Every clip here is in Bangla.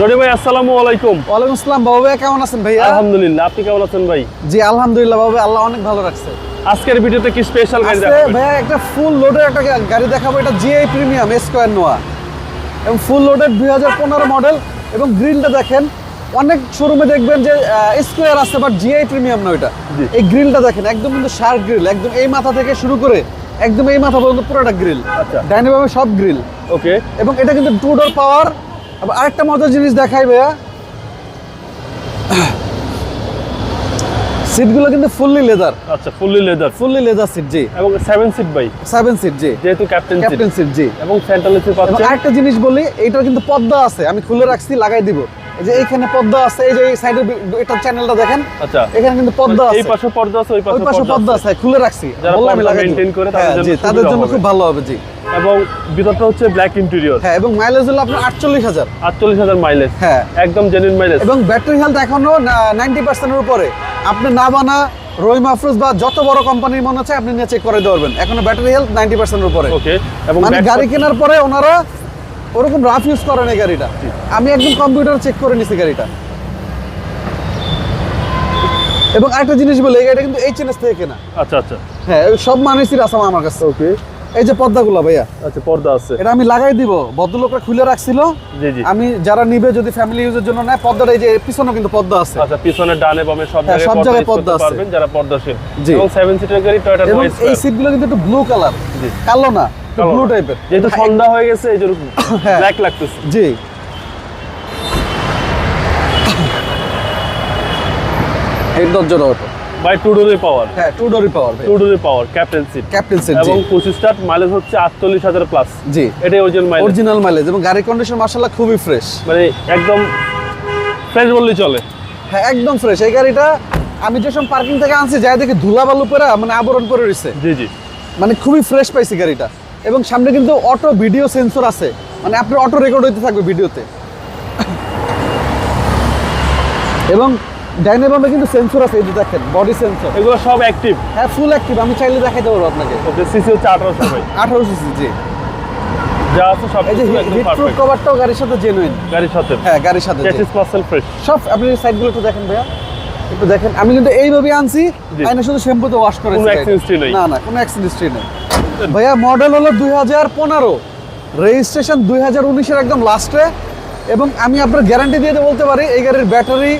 রনি ভাই আসসালামু আলাইকুম। ওয়ালাইকুম আসসালাম বাবু ভাই কেমন আছেন ভাইয়া? আলহামদুলিল্লাহ আপনি কেমন আছেন ভাই? জি আলহামদুলিল্লাহ বাবু আল্লাহ অনেক ভালো রাখছে। আজকের ভিডিওতে কি স্পেশাল গাড়ি একটা ফুল লোডের একটা গাড়ি দেখাবো এটা জিআই প্রিমিয়াম স্কোয়ার নোয়া এবং ফুল লোডের দুই মডেল এবং গ্রিলটা দেখেন অনেক শোরুমে দেখবেন যে স্কোয়ার আছে বাট জিআই প্রিমিয়াম না ওইটা। এই গ্রিলটা দেখেন একদম কিন্তু শার্প গ্রিল একদম এই মাথা থেকে শুরু করে একদম এই মাথা পর্যন্ত পুরোটা গ্রিল আচ্ছা। ডাইনাভাবে সব গ্রিল ওকে এবং এটা কিন্তু টু ডোর পাওয়ার আবার আরেকটা মজার জিনিস দেখাই ভাইয়া। সিটগুলো কিন্তু ফুললি লেদার আচ্ছা fully leather fully leather seat জি। এবং সেভেন সিট ভাই। সেভেন সিট জি। যেহেতু ক্যাপ্টেন সিট ক্যাপ্টেন সিট জি। এবং সেন্ট্রাল এসি পাচ্ছেন আরেকটা জিনিস বলি এইটার কিন্তু পর্দা আছে আমি খুলে রাখছি লাগাই দিব। যে পর্দা আছে এই যে এই সাইডে এটা চ্যানেলটা দেখেন। আচ্ছা। এখানে কিন্তু পর্দা এই পাশে পর্দা আছে ওই পাশে পর্দা আছে। আছে খুলে রাখছি। বললাম আমি লাগাই maintain করে তাদের হ্যাঁ, জন্য তাদের জন্য। খুব ভালো হবে জি। এবং ভিতরটা হচ্ছে ব্ল্যাক ইন্টেরিয়র হ্যাঁ এবং মাইলেজ হলো আপনার আটচল্লিশ হাজার। আটচল্লিশ হাজার মাইলেজ হ্যাঁ। একদম জেনুইন মাইলেজ এবং ব্যাটারি হেলথ এখনও নাইনটি পার্সেন্টের উপরে। আপনি না বানা রই মাফরুজ বা যত বড় কোম্পানির মনে হচ্ছে আপনি নিয়ে চেক করে দিতে পারবেন। এখনও ব্যাটারি হেলথ নাইনটি পার্সেন্টের উপরে। ওকে এবং মানে গাড়ি কেনার পরে ওনারা ওরকম রাফ ইউজ করেন এই গাড়িটা। আমি একদম কম্পিউটার চেক করে নিছি গাড়িটা। এবং আরেকটা জিনিস বলি গাড়িটা কিন্তু এইচএনএস থেকে কেনা। আচ্ছা আচ্ছা। হ্যাঁ সব মানুষই আছে আমার কাছে। ওকে। এই যে পর্দাগুলো ভাইয়া। আচ্ছা পর্দা আছে। এটা আমি লাগাই দিব। ভদ্রলোকরা খুলে রাখছিল। জি জি। আমি যারা নিবে যদি ফ্যামিলি ইউজের জন্য নেয় পর্দাটা এই যে পিছনে কিন্তু পর্দা আছে। আচ্ছা পিছনে ডানে বামে সব হ্যাঁ, জায়গায় সব পর্দা জায়গায় পর্দা আছে। পারবেন যারা পর্দাশীল। এবং সেভেন সিটের গাড়ি টয়োটা এবং এই সিটগুলো কিন্তু একটু ব্লু কালার জি। কালো না। কালো ব্লু টাইপের যেহেতু সন্ধ্যা হয়ে গেছে এই জন্য হ্যাঁ। ব্ল্যাক লাগতেছে। জি। ওটো? বাই টু ডোরে পাওয়ার হ্যাঁ টু ডোরি পাওয়ার টু ডোরে power captain seat captain seat এবং পঁচিশ স্টার মাইলেজ হচ্ছে আটচল্লিশ হাজার প্লাস জি। এটাই ওজন মাইলেজ অরিজিনাল মাইলেজ এবং গাড়ির কন্ডিশন মার্শাল্লাহ খুবই ফ্রেশ মানে একদম ফ্রেশ বললেই চলে। হ্যাঁ একদম ফ্রেশ এই গাড়িটা আমি যে পার্কিং থেকে আনছি যাই দেখি ধুলা বালু পরে মানে আবরণ করে রয়েছে জি জি। মানে খুবই ফ্রেশ পাইছি গাড়িটা। এবং সামনে কিন্তু অটো ভিডিও সেন্সর আছে। মানে আপনার অটো রেকর্ড হইতে থাকবে ভিডিওতে। এবং ডাইনাবামে কিন্তু সেন্সর আছে এই যে দেখেন বডি সেন্সর এগুলো সব অ্যাক্টিভ হ্যাঁ ফুল অ্যাক্টিভ আমি চাইলে দেখাইতে পারব আপনাকে। সিসি হচ্ছে আঠারোশো ভাই। আঠারো সিসি জি। যা আছে সব এই যে কভারটাও গাড়ির সাথে জেনুইন গাড়ির সাথে। হ্যাঁ গাড়ির সাথে চেসিস পার্সেল ফ্রেশ সব আপনি সাইডগুলো একটু দেখেন ভাইয়া। একটু দেখেন আমি কিন্তু এইভাবে আনছি। শুধু শ্যাম্পুতে ওয়াশ করে কোনো accident নেই। না না কোনো অ্যাক্সিডেন্ট নেই। ভাইয়া মডেল হলো দুই হাজার পনেরো। রেজিস্ট্রেশন দুই হাজার উনিশের একদম লাস্টে এবং আমি আপনার গ্যারান্টি দিয়ে বলতে পারি এই গাড়ির ব্যাটারি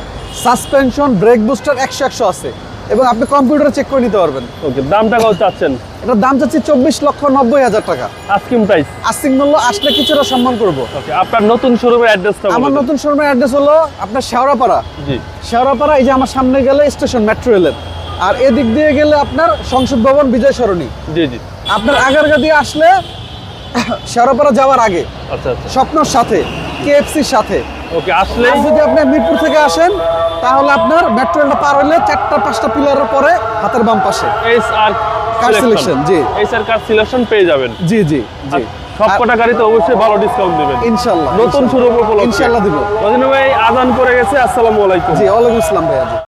সাসপেনশন ব্রেক বুস্টার একশো একশো আছে। এবং আপনি কম্পিউটারে চেক করে নিতে পারবেন। ওকে দামটা কত চাচ্ছেন? এটার দাম চাচ্ছি চব্বিশ লক্ষ নব্বই হাজার টাকা। আস্কিং প্রাইস আস্তিক মূল্য আসলে কিছুটা সম্মান করব। ওকে আপনার নতুন শোরুমের অ্যাড্রেসটা আমার নতুন শোরুমের অ্যাড্রেস হলো আপনার শেওড়াপাড়া। জি। শেওড়াপাড়া এই যে আমার সামনে গেলে স্টেশন মেট্রো রেলের আর এদিক দিয়ে গেলে আপনার সংসদ ভবন বিজয় সরণি জি জি। আপনার আগারগা দিয়ে আসলে শেওড়াপাড়া যাওয়ার আগে আচ্ছা আচ্ছা। স্বপ্নর সাথে কেএফসির সাথে। ওকে আসলে যদি আপনি মিরপুর থেকে আসেন তাহলে আপনার মেট্রো রেলটা পার হলে চারটা পাঁচটা পিলারের পরে হাতের বাম পাশে। এস আর Car selection, জি। এস আর কার সিলেকশন পেয়ে যাবেন। জি জি জি। সবকটা গাড়িতে অবশ্যই ভালো ডিসকাউন্ট দিবেন। ইনশাল্লাহ নতুন শোরুম উপলক্ষে। ইনশাল্লাহ দিব। রজনী ভাই আজান করে গেছে আসসালামু আলাইকুম। জি ওয়ালাইকুম আসসালাম ভাইয়া